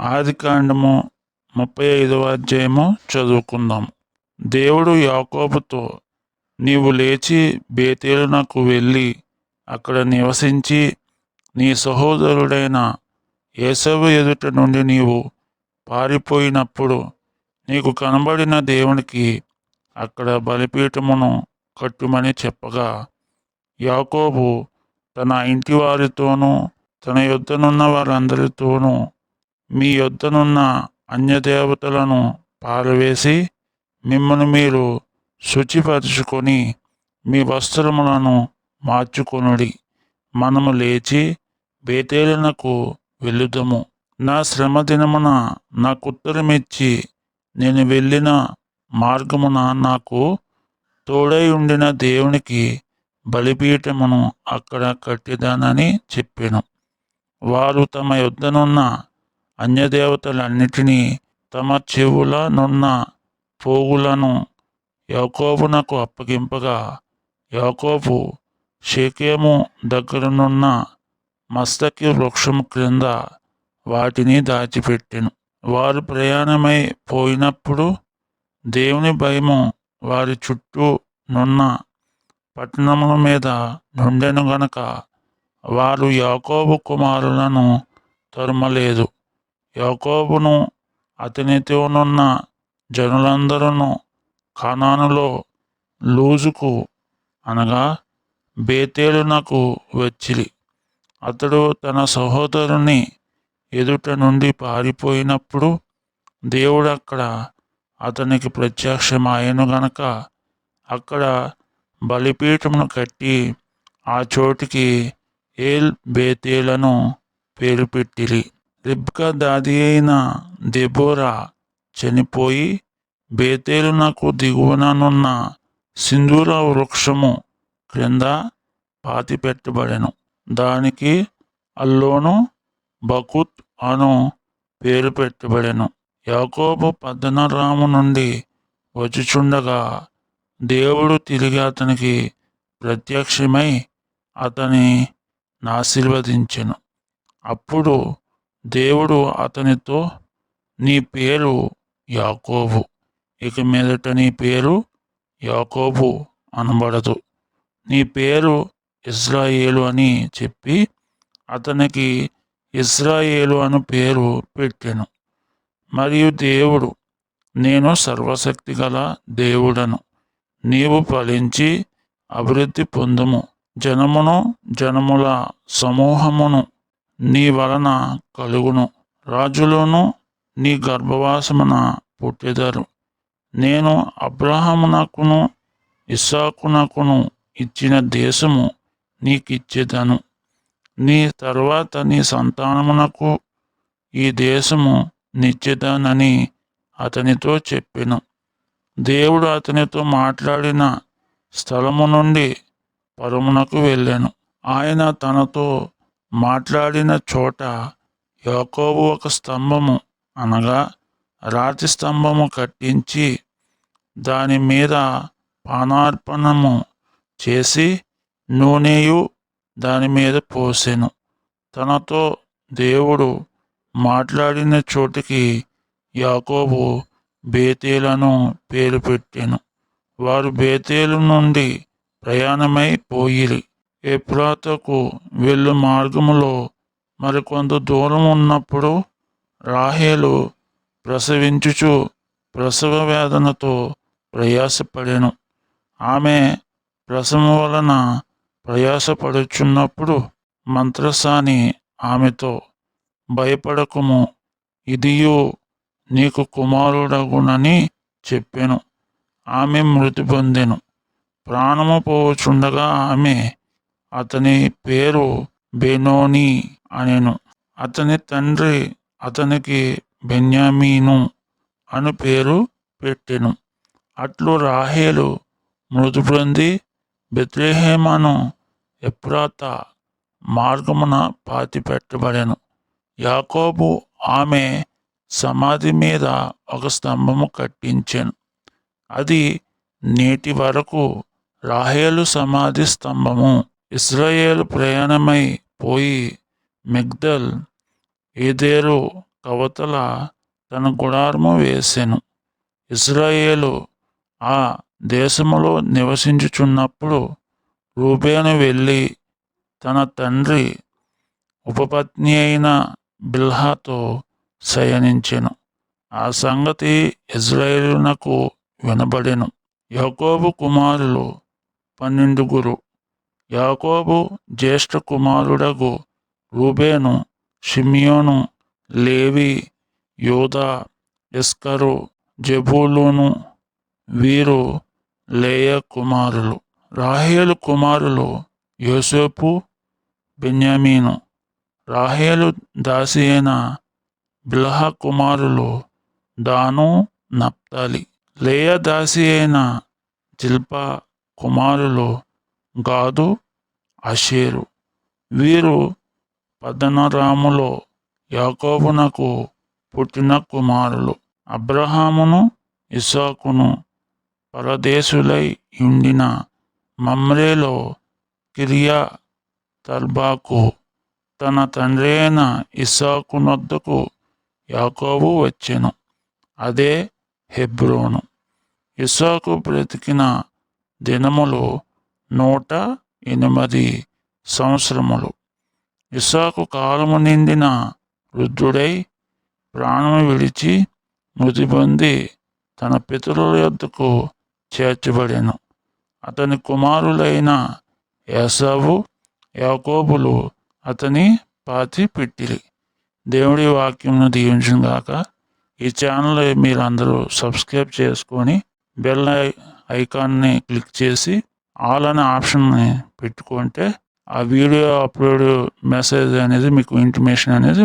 ఆదికాండము ముప్పై ఐదవ అధ్యాయము చదువుకుందాం. దేవుడు యాకోబుతో నీవు లేచి బేతేలునకు వెళ్ళి అక్కడ నివసించి నీ సహోదరుడైన యేసవు ఎదుట నుండి నీవు పారిపోయినప్పుడు నీకు కనబడిన దేవునికి అక్కడ బలిపీఠమును కట్టుమని చెప్పగా యాకోబు తన ఇంటి వారితోనూ తన యుద్ధనున్న వారందరితోనూ మీ యొద్దనున్న అన్యదేవతలను పారవేసి మిమ్మల్ని మీరు శుచిపరుచుకొని మీ వస్త్రములను మార్చుకొనుడి. మనము లేచి బేతేలునకు వెళ్ళుదము. నా శ్రమ దినమున నాకుత్తరమిచ్చి నేను వెళ్ళిన మార్గమున నాకు తోడై ఉండిన దేవునికి బలిపీఠమును అక్కడ కట్టిదానని చెప్పాను. వారు తమ యొద్దనున్న అన్యదేవతలన్నిటినీ తమ చెవులనున్న పోగులను యాకోబునకు అప్పగింపగా యాకోబు షేకేము దగ్గరనున్న మస్తకి వృక్షము క్రింద వాటిని దాచిపెట్టెను. వారు ప్రయాణమై పోయినప్పుడు దేవుని భయము వారి చుట్టూ నున్న పట్టణముల మీద నుండెను గనక వారు యాకోబు కుమారులను తరుమలేదు. యాకోబును అతనితోనున్న జనులందరూ కనానులో లూజుకు అనగా బేతేలునకు వచ్చిరి. అతడు తన సహోదరుని ఎదుట నుండి పారిపోయినప్పుడు దేవుడు అక్కడ అతనికి ప్రత్యక్షమాయను గనక అక్కడ బలిపీఠమును కట్టి ఆ చోటికి ఏల్ బేతేలను పేరు పెట్టిరి. రిబ్కా దాది అయిన దెబోరా చనిపోయి బేతేలునకు దిగువననున్న సింధూర వృక్షము క్రింద పాతిపెట్టబడెను. దానికి అల్లోను బకుత్ అను పేరు పెట్టబడెను. యాకోబు పద్దనరాము నుండి వచ్చుచుండగా దేవుడు తిరిగి అతనికి ప్రత్యక్షమై అతని ఆశీర్వదించెను అప్పుడు దేవుడు అతనితో నీ పేరు యాకోబు. ఇక మీదట నీ పేరు యాకోబు అనబడదు. నీ పేరు ఇజ్రాయేలు అని చెప్పి అతనికి ఇజ్రాయేలు అను పేరు పెట్టాను. మరియు దేవుడు నేను సర్వశక్తి గల దేవుడను. నీవు ఫలించి అభివృద్ధి పొందుము. జనమును జనముల సమూహమును నీ వలన కలుగును. రాజులను నీ గర్భవాసమున పుట్టెదరు. నేను అబ్రహమునకును ఇస్సాకునకును ఇచ్చిన దేశము నీకిచ్చేదను. నీ తర్వాత నీ సంతానమునకు ఈ దేశము నిచ్చేదానని అతనితో చెప్పెను. దేవుడు అతనితో మాట్లాడిన స్థలము నుండి పరమునకు వెళ్ళాను. ఆయన తనతో మాట్లాడిన చోట యాకోబు ఒక స్తంభము అనగా రాతి స్తంభము కట్టించి దాని మీద పానార్పణము చేసి నూనెయు దాని మీద పోసెను. తనతో దేవుడు మాట్లాడిన చోటికి యాకోబు బేతేలను పేరు పెట్టాను. వారు బేతేలు నుండి ప్రయాణమై పోయిరి. ఎప్రాతకు వెళ్ళు మార్గములో మరికొంత దూరం ఉన్నప్పుడు రాహేలు ప్రసవించుచు ప్రసవ వేదనతో ప్రయాసపడెను. ఆమె ప్రసవం వలన ప్రయాసపడుచున్నప్పుడు మంత్రసాని ఆమెతో భయపడకుము ఇదియు నీకు కుమారుడగునని చెప్పాను. ఆమె మృతి పొందెను. ప్రాణము పోవచుండగా ఆమె అతని పేరు బెనోని అనెను. అతని తండ్రి అతనికి బెన్యామీను అని పేరు పెట్టెను. అట్లు రాహేలు మృతి పొంది బెత్లేహేమను ఎప్రాత మార్గమున పాతి పెట్టబడెను యాకోబు ఆమె సమాధి మీద ఒక స్తంభము కట్టించాను. అది నేటి వరకు రాహేలు సమాధి స్తంభము. ఇస్రాయేల్ ప్రయాణమై పోయి మిగ్దల్ ఏదేరు కవతల తన గుడారము వేసెను. ఇస్రాయేలు ఆ దేశములో నివసించుచున్నప్పుడు రూబేను వెళ్ళి తన తండ్రి ఉపపత్ని అయిన బిల్హాతో శయనించెను. ఆ సంగతి ఇజ్రాయేలునకు వినబడెను. యాకోబు కుమారులు పన్నెండుగురు. యాకోబు జ్యేష్ఠ కుమారుడగు రూబేను షిమియోను లేవి యోధా ఇస్కరు జబూలును వీరు లేయ కుమారులు. రాహేలు కుమారులు యోసేపు బెన్యామీను. రాహేలు దాసి అయిన బిల్హ కుమారులు దాను నప్తాలి లేయ దాసి అయిన జిల్పా కుమారులు గాదు అషేరు. వీరు పదనరాములో యాకోబునకు పుట్టిన కుమారులు. అబ్రహామును ఇసాకును పరదేశులై ఉండిన మమ్రేలో కిరియా తర్బాకు తన తండ్రి అయిన ఇసాకునొద్దకు యాకోబు వచ్చెను. అదే హెబ్రోను. ఇసాకు బ్రతికిన దినములు నూట ఎనిమిది సంవత్సరములు. ఇసాకు కాలము నిండిన వృద్ధుడై ప్రాణము విడిచి మృతి పొంది తన పితరుల యొద్దకు చేర్చబడెను. అతని కుమారులైన యాసావు యాకోబులు అతని పాతి పెట్టిరి. దేవుడి వాక్యంను దీవించిన గాక. ఈ ఛానల్ మీరు అందరూ సబ్స్క్రైబ్ చేసుకొని బెల్ ఐ ఐకాన్ని క్లిక్ చేసి ఆల్ అనే ఆప్షన్ని పెట్టుకుంటే ఆ వీడియో అప్లోడ్ మెసేజ్ అనేది మీకు ఇంటిమేషన్ అనేది